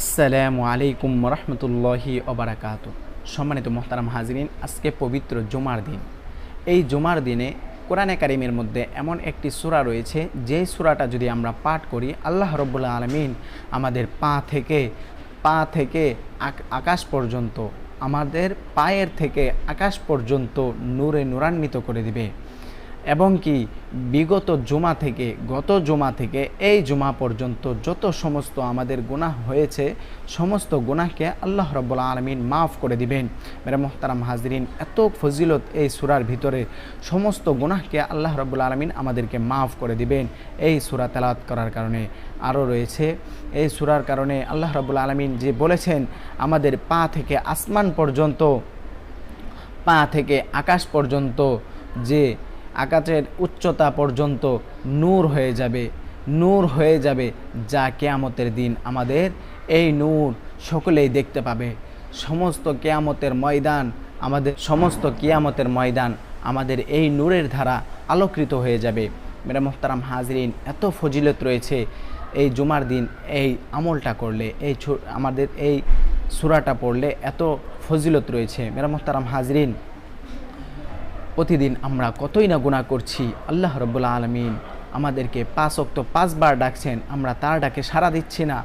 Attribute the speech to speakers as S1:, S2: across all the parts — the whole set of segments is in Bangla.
S1: আসসালামু আলাইকুম রহমতুল্লাহি অবরাকাত সম্মানিত মোহতারাম হাজরিন, আজকে পবিত্র জুমার দিন। এই জুমার দিনে কোরআনে কারিমের মধ্যে এমন একটি সূরা রয়েছে, যে সূরাটা যদি আমরা পাঠ করি, আল্লাহ রব্বুল্লা আলমিন আমাদের পা থেকে পা থেকে আকাশ পর্যন্ত, আমাদের পায়ের থেকে আকাশ পর্যন্ত নূরে নূরান্বিত করে দিবে। এবং কি বিগত জুমা থেকে, গত জুমা থেকে এই জুমা পর্যন্ত যত সমস্ত আমাদের গুনাহ হয়েছে, সমস্ত গুনাহকে আল্লাহ রব্বুল্লা আলমিন মাফ করে দিবেন। মেরে মোহতারাম হাজরিন, এত ফজিলত এই সুরার ভিতরে সমস্ত গুনাহকে আল্লাহ রব্বুল্লা আলমিন আমাদেরকে মাফ করে দিবেন এই সুরা তেলাওয়াত করার কারণে। আরও রয়েছে, এই সুরার কারণে আল্লাহ রব্বুল্লা আলমিন যে বলেছেন, আমাদের পা থেকে আসমান পর্যন্ত, পা থেকে আকাশ পর্যন্ত যে আকাশের উচ্চতা পর্যন্ত নূর হয়ে যাবে, নূর হয়ে যাবে যা কেয়ামতের দিন আমাদের এই নূর সকলেই দেখতে পাবে। সমস্ত কেয়ামতের ময়দান আমাদের, সমস্ত কিয়ামতের ময়দান আমাদের এই নূরের ধারা আলোকৃত হয়ে যাবে। মেরা মোহতারাম হাজরিন, এত ফজিলত রয়েছে এই জুমার দিন, এই আমলটা করলে, এই আমাদের এই সুরাটা পড়লে এত ফজিলত রয়েছে। মেরা মোহতারাম হাজরিন প্রতিদিন আমরা কতই না গুণা করছি, আল্লাহ রব্বুল্লা আলমিন আমাদেরকে পাঁচ অক্ত পাঁচবার ডাকছেন, আমরা তার ডাকে সাড়া দিচ্ছি না।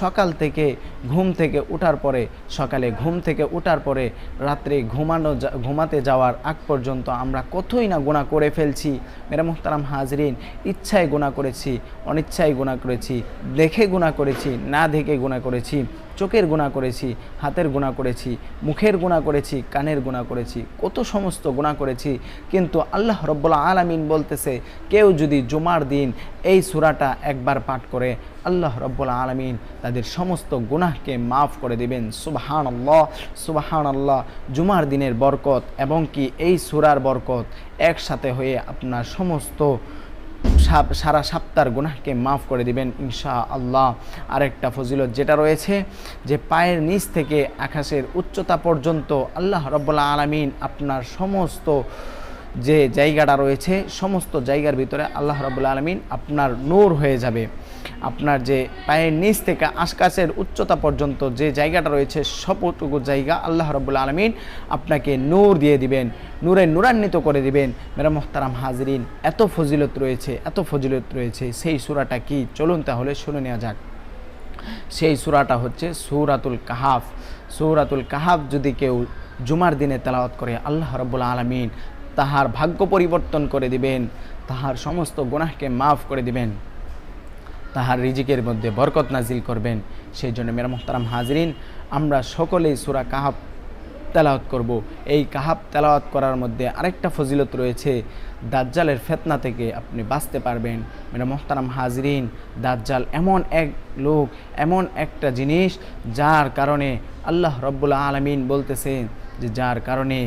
S1: সকাল থেকে ঘুম থেকে উঠার পরে, সকালে ঘুম থেকে উঠার পরে, রাত্রে ঘুমানো ঘুমাতে যাওয়ার আগ পর্যন্ত আমরা কতই না গুণা করে ফেলছি। মেরা মুহতারাম হাজরিন, ইচ্ছায় গুণা করেছি, অনিচ্ছায় গুণা করেছি, দেখে গুণা করেছি, না দেখে গুণা করেছি। চোখের গুণা করেছি, হাতের গুণা করেছি, মুখের গুণা করেছি, কানের গুণা করেছি, কত সমস্ত গুণা করেছি। কিন্তু আল্লাহ রব্বুল্লা আলামিন বলতেছে, কেউ যদি জুমার দিন এই সুরাটা একবার পাঠ করে, আল্লাহ রব্বুল্লা আলমিন তাদের সমস্ত গুনাহকে মাফ করে দিবেন। সুবাহান আল্লাহ সুবাহান আল্লাহ জুমার দিনের বরকত এবং কি এই সুরার বরকত একসাথে হয়ে আপনার সমস্ত সারা সাপ্তার গুনাহকে মাফ করে দিবেন ইনশা আল্লাহ আরেকটা ফজিলত যেটা রয়েছে যে পায়ের নিচ থেকে আকাশের উচ্চতা পর্যন্ত আল্লাহ রব্বুল্লা আলমিন আপনার সমস্ত যে জায়গাটা রয়েছে, সমস্ত জায়গার ভিতরে আল্লাহ রব্বুল্লা আলমিন আপনার নূর হয়ে যাবে। আপনার যে পায়ের নিচ থেকে আশকাশের উচ্চতা পর্যন্ত যে জায়গাটা রয়েছে, সবটুকু জায়গা আল্লাহ রব্বুল্লা আলমিন আপনাকে নূর দিয়ে দিবেন, নূরে নূরান্বিত করে দিবেন। মেরা মোহতারাম হাজরিন, এত ফজিলত রয়েছে, এত ফজিলত রয়েছে, সেই সুরাটা কি? চলুন তাহলে শুনে নেওয়া যাক। সেই সুরাটা হচ্ছে সূরাতুল কাহাফ। সূরাতুল কাহাফ যদি কেউ জুমার দিনে তেলাওয়াত করে, আল্লাহ রব্বুল আলমিন তাহার ভাগ্য পরিবর্তন করে দিবেন, তাহার সমস্ত গুনাহকে মাফ করে দিবেন। তাহার রিজিকের মধ্যে বরকত নাজিল করবেন। সেই জন্য মেরা মোহতারাম হাজরিন, আমরা সকলেই সুরা কাহাব তেলাওয়াত করব। এই কাহাব তেলাওয়াত করার মধ্যে আরেকটা ফজিলত রয়েছে, দাজ্জালের ফেতনা থেকে আপনি বাঁচতে পারবেন। মেরা মোহতারাম হাজরিন, দাজ্জাল এমন এক লোক, এমন একটা জিনিস যার কারণে আল্লাহ রব্বুল আলমিন বলতেছেন যে যার কারণে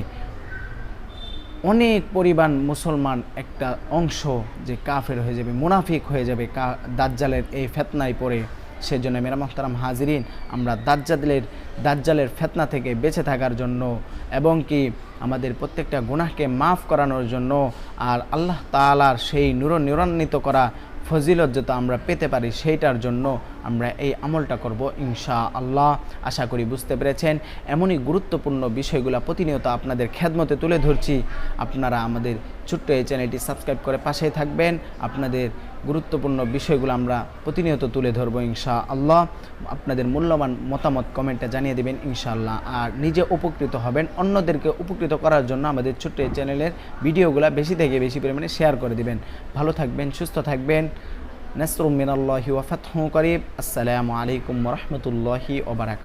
S1: অনেক পরিমাণ মুসলমান একটা অংশ যে কাফের হয়ে যাবে, মুনাফিক হয়ে যাবে, কা, দাজ্জালের এই ফেতনায় পড়ে। সেজন্য মেরা মোহতারাম হাজিরিন, আমরা দাজ্জালের দাজ্জালের ফেতনা থেকে বেঁচে থাকার জন্য এবং কি আমাদের প্রত্যেকটা গুনাহকে মাফ করানোর জন্য আর আল্লাহ তালার সেই নুর নিরান্বিত করা ফজিলত যত আমরা পেতে পারি সেইটার জন্য আমরা এই আমলটা করব ইনশা আল্লাহ আশা করি বুঝতে পেরেছেন। এমনই গুরুত্বপূর্ণ বিষয়গুলো প্রতিনিয়ত আপনাদের খেদমতে তুলে ধরছি। আপনারা আমাদের ছোট্ট এই চ্যানেলটি সাবস্ক্রাইব করে পাশেই থাকবেন। আপনাদের গুরুত্বপূর্ণ বিষয়গুলো আমরা প্রতিনিয়ত তুলে ধরবো ইনশা আল্লাহ আপনাদের মূল্যবান মতামত কমেন্টে জানিয়ে দেবেন ইনশাআল্লাহ। আর নিজে উপকৃত হবেন, অন্যদেরকে উপকৃত করার জন্য আমাদের ছোট্ট এই চ্যানেলের ভিডিওগুলো বেশি থেকে বেশি পরিমাণে শেয়ার করে দিবেন। ভালো থাকবেন, সুস্থ থাকবেন। নাসরুম মিনাল্লাহি ওয়া ফাতহু করিব। আসসালামু আলাইকুম রাহমাতুল্লাহি ওয়া বারাকাতুহু।